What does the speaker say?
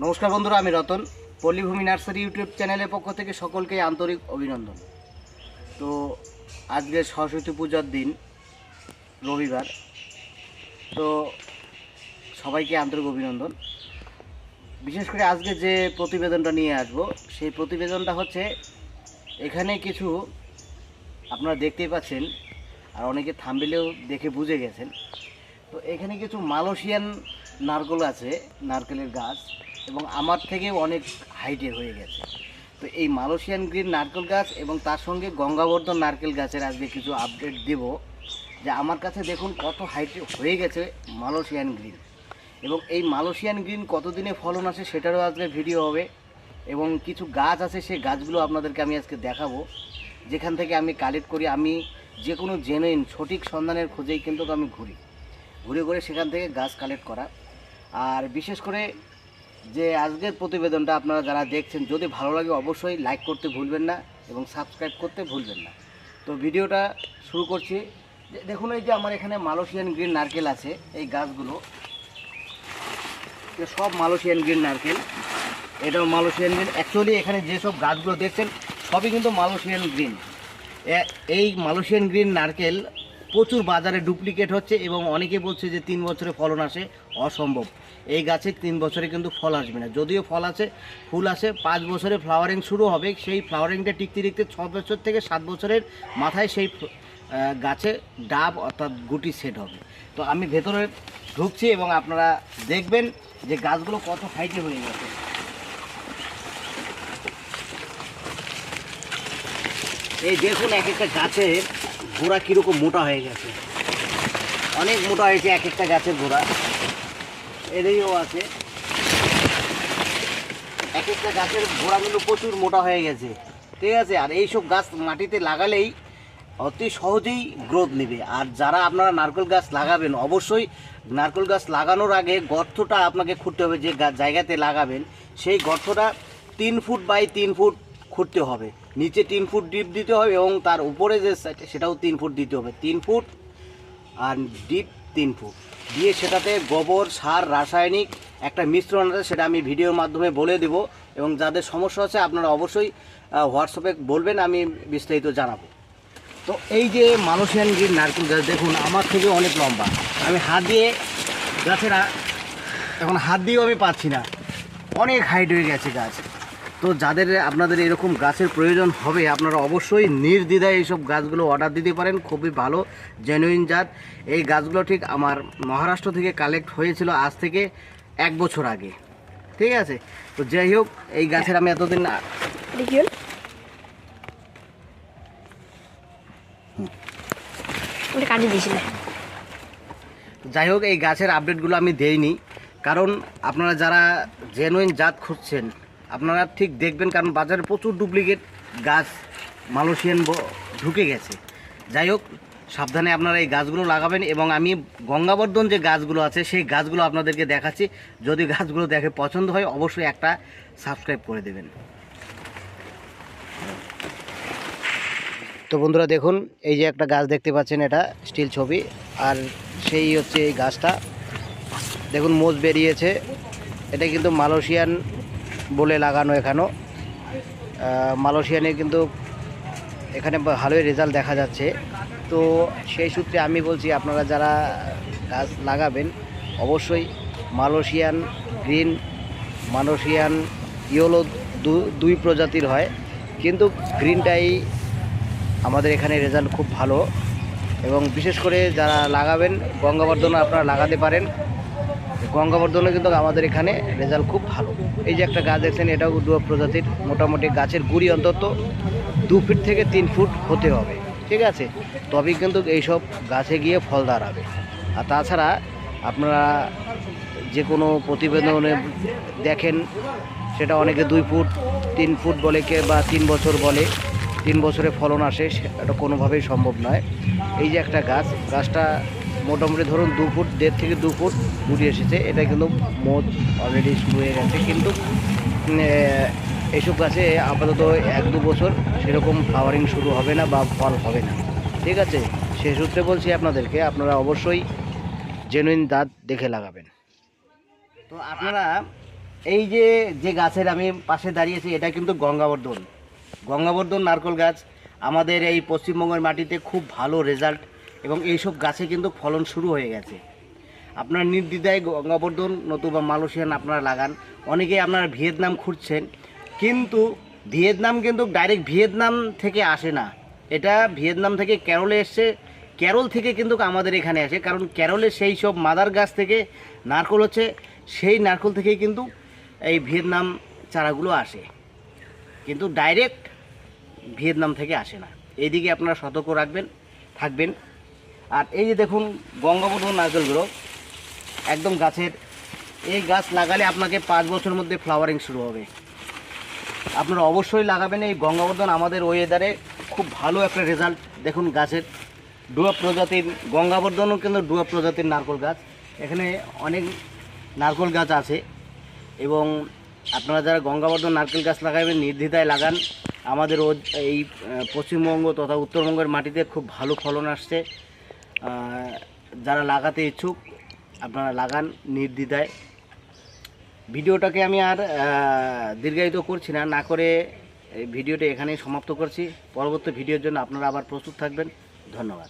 নমস্কার বন্ধুরা, আমি রতন। পল্লীভূমি নার্সারি ইউটিউব চ্যানেলের পক্ষ থেকে সকলকে আন্তরিক অভিনন্দন। তো, আজকে সরস্বতী পূজার দিন, রবিবার। তো, সবাইকে আন্তরিক অভিনন্দন। বিশেষ করে আজকে যে প্রতিবেদনটা নিয়ে আসব, সেই প্রতিবেদনটা হচ্ছে, এখানে কিছু আপনারা দেখতেই পাচ্ছেন, আর অনেকে থাম্বেলেও দেখে বুঝে গেছেন। তো, এখানে কিছু মালয়েশিয়ান নারকেল আছে, নারকেলের গাছ। এবং আমার থেকে অনেক হাইটের হয়ে গেছে। তো এই মালয়েশিয়ান গ্রিন নারকেল গাছ এবং তার সঙ্গে গঙ্গাবর্ধন নারকেল গাছের আজকে কিছু আপডেট দেব, যে আমার কাছে দেখুন কত হাইটে হয়ে গেছে মালয়েশিয়ান গ্রিন। এবং এই মালয়েশিয়ান গ্রিন কতদিনে ফলন আসে সেটারও আজকে ভিডিও হবে এবং কিছু গাছ আছে সেই গাছগুলো আপনাদেরকে আমি আজকে দেখাবো, যেখান থেকে আমি কালেক্ট করি। আমি যে কোনো জেনুইন সঠিক সন্ধানের খোঁজেই কিন্তু আমি ঘুরি। ঘুরে ঘুরে সেখান থেকে গাছ কালেক্ট করা। আর বিশেষ করে যে আজকের প্রতিবেদনটা আপনারা যারা দেখছেন, যদি ভালো লাগে অবশ্যই লাইক করতে ভুলবেন না এবং সাবস্ক্রাইব করতে ভুলবেন না। তো ভিডিওটা শুরু করছি। দেখুন এই যে আমার এখানে মালয়েশিয়ান গ্রিন নারকেল আছে, এই গাছগুলো। সব মালয়েশিয়ান গ্রিন নারকেল। এটাও মালয়েশিয়ান গ্রিন অ্যাকচুয়ালি এখানে যেসব গাছগুলো দেখছেন, সবই কিন্তু মালয়েশিয়ান গ্রিন এই মালয়েশিয়ান গ্রিন নারকেল প্রচুর বাজারে ডুপ্লিকেট হচ্ছে এবং অনেকে বলছে যে তিন বছরে ফলন আসে, অসম্ভব। এই গাছে তিন বছরে কিন্তু ফল আসবে না। যদিও ফল আছে, ফুল আসে পাঁচ বছরে ফ্লাওয়ারিং শুরু হবে, সেই ফ্লাওয়ারিংটা টিকতে টিকতে ছ বছর থেকে সাত বছরের মাথায় সেই গাছে ডাব অর্থাৎ গুটি সেট হবে। তো আমি ভেতরে ঢুকছি এবং আপনারা দেখবেন যে গাছগুলো কত হাইটে হয়ে গেছে। এই দেখুন এক একটা গাছের গোড়া কীরকম মোটা হয়ে গেছে। অনেক মোটা হয়েছে, এক একটা গাছের গোড়া এদিকেও আছে। এক একটা গাছের গোড়াগুলো প্রচুর মোটা হয়ে গেছে। ঠিক আছে? আর এইসব গাছ মাটিতে লাগালেই অতি সহজেই গ্রোথ নেবে। আর যারা আপনারা নারকেল গাছ লাগাবেন, অবশ্যই নারকেল গাছ লাগানোর আগে গর্তটা আপনাকে খুঁড়তে হবে যে জায়গাতে লাগাবেন। সেই গর্তটা তিন ফুট বাই তিন ফুট খুঁড়তে হবে। নিচে তিন ফুট ডিপ দিতে হবে এবং তার উপরে যে সেটাও তিন ফুট দিতে হবে। তিন ফুট আর ডিপ তিন ফুট। দিয়ে সেটাতে গোবর, সার, রাসায়নিক একটা মিশ্রণ আছে, সেটা আমি ভিডিওর মাধ্যমে বলে দেব এবং যাদের সমস্যা আছে আপনারা অবশ্যই হোয়াটসঅ্যাপে বলবেন, আমি বিস্তারিত জানাব। তো এই যে মালয়েশিয়ান গ্রিন নারকেল গাছ, দেখুন, আমার থেকে অনেক লম্বা। আমি হাত দিয়ে গাছেরা এখন হাত দিয়েও আমি পাচ্ছি না। অনেক হাইট হয়ে গেছে গাছ। তো যাদের আপনাদের এরকম গাছের প্রয়োজন হবে আপনারা অবশ্যই নির্দ্বিধায় এইসব গাছগুলো অর্ডার দিতে পারেন। খুবই ভালো জেনুইন জাত। এই গাছগুলো ঠিক আমার মহারাষ্ট্র থেকে কালেক্ট হয়েছিল আজ থেকে এক বছর আগে। ঠিক আছে? তো যাই হোক এই গাছের আমি এতদিন যাই হোক এই গাছের আপডেটগুলো আমি দেইনি। কারণ আপনারা যারা জেনুইন জাত খুঁজছেন আপনারা ঠিক দেখবেন, কারণ বাজারে প্রচুর ডুপ্লিকেট গাছ মালয়েশিয়ান ঢুকে গেছে। যাই হোক, সাবধানে আপনারা এই গাছগুলো লাগাবেন এবং আমি গঙ্গাবর্ধন যে গাছগুলো আছে, সেই গাছগুলো আপনাদেরকে দেখাচ্ছি। যদি গাছগুলো দেখে পছন্দ হয়, অবশ্যই একটা সাবস্ক্রাইব করে দেবেন। তো বন্ধুরা, দেখুন, এই যে একটা গাছ দেখতে পাচ্ছেন, এটা স্টিল ছবি। আর সেই হচ্ছে এই গাছটা। দেখুন মোজ বেরিয়েছে। এটা কিন্তু মালয়েশিয়ান বলে লাগানো এখানেও মালয়েশিয়ানে কিন্তু এখানে ভালোই রেজাল্ট দেখা যাচ্ছে। তো সেই সূত্রে আমি বলছি, আপনারা যারা গাছ লাগাবেন, অবশ্যই মালয়েশিয়ান গ্রিন, মালয়েশিয়ান ইয়েলো দুই প্রজাতির হয়। কিন্তু গ্রিনটাই আমাদের এখানে রেজাল্ট খুব ভালো। এবং বিশেষ করে যারা লাগাবেন, গঙ্গাবর্ধনও আপনারা লাগাতে পারেন। গঙ্গাবর্ধনও কিন্তু আমাদের এখানে রেজাল্ট খুব ভালো। এই যে একটা গাছ দেখছেন, এটাও দু প্রজাতির, মোটামুটি গাছের গুড়ি অন্তত দু ফিট থেকে তিন ফুট হতে হবে, ঠিক আছে? তবেই কিন্তু এইসব গাছে গিয়ে ফল দাঁড়াবে। আর তাছাড়া আপনারা যে কোনো প্রতিবেদনে দেখেন, সেটা অনেকে দুই ফুট তিন ফুট বলে কে বা তিন বছর বলে, তিন বছরে ফলন আসে সেটা কোনোভাবেই সম্ভব নয়। এই যে একটা গাছ, গাছটা মোটামুটি ধরুন দু ফুট, দেড় থেকে দু ফুট গুড়ি এসেছে। এটা কিন্তু মোট অলরেডি শুরু হয়ে গেছে। কিন্তু এইসব গাছে আপাতত এক দু বছর সেরকম ফ্লাওয়ারিং শুরু হবে না বা ফল হবে না। ঠিক আছে? সে সূত্রে বলছি আপনাদেরকে, আপনারা অবশ্যই জেনুইন দাঁত দেখে লাগাবেন। তো আপনারা এই যে যে গাছের আমি পাশে দাঁড়িয়েছি, এটা কিন্তু গঙ্গাবর্ধন। গঙ্গাবর্ধন নারকল গাছ। আমাদের এই পশ্চিমবঙ্গের মাটিতে খুব ভালো রেজাল্ট এবং এইসব গাছে কিন্তু ফলন শুরু হয়ে গেছে। আপনার নির্দ্বিধায় গঙ্গাবর্ধন নতুবা মালয়েশিয়ান আপনারা লাগান। অনেকেই আপনারা ভিয়েতনাম খুঁজছেন। কিন্তু ভিয়েতনাম কিন্তু ডাইরেক্ট ভিয়েতনাম থেকে আসে না। এটা ভিয়েতনাম থেকে ক্যারলে এসছে। ক্যারল থেকে কিন্তু আমাদের এখানে আসে। কারণ ক্যারলে সেই সব মাদার গাছ থেকে নারকল হচ্ছে। সেই নারকল থেকেই কিন্তু এই ভিয়েতনাম চারাগুলো আসে। কিন্তু ডাইরেক্ট ভিয়েতনাম থেকে আসে না। এইদিকে আপনারা সতর্ক রাখবেন, থাকবেন। আর এই যে দেখুন গঙ্গাবর্ধন নারকেলগুলো একদম গাছের, এই গাছ লাগালে আপনাকে পাঁচ বছরের মধ্যে ফ্লাওয়ারিং শুরু হবে। আপনারা অবশ্যই লাগাবেন এই গঙ্গাবর্ধন আমাদের ওয়েদারে খুব ভালো একটা রেজাল্ট দেখুন গাছের ডুয়া প্রজাতির গঙ্গাবর্ধনও কিন্তু ডুয়া প্রজাতির নারকল গাছ। এখানে অনেক নারকল গাছ আছে এবং আপনারা যারা গঙ্গাবর্ধন নারকেল গাছ লাগাবেন, নির্দ্বিধায় লাগান। আমাদের এই পশ্চিমবঙ্গ তথা উত্তরবঙ্গের মাটিতে খুব ভালো ফলন আসছে। যারা লাগাতে ইচ্ছুক, আপনারা লাগান, নির্দ্বিধায়। ভিডিওটাকে আমি আর দীর্ঘায়িত করছি না না করে ভিডিওটা এখানেই সমাপ্ত করছি। পরবর্তী ভিডিওর জন্য আপনারা আবার প্রস্তুত থাকবেন। ধন্যবাদ।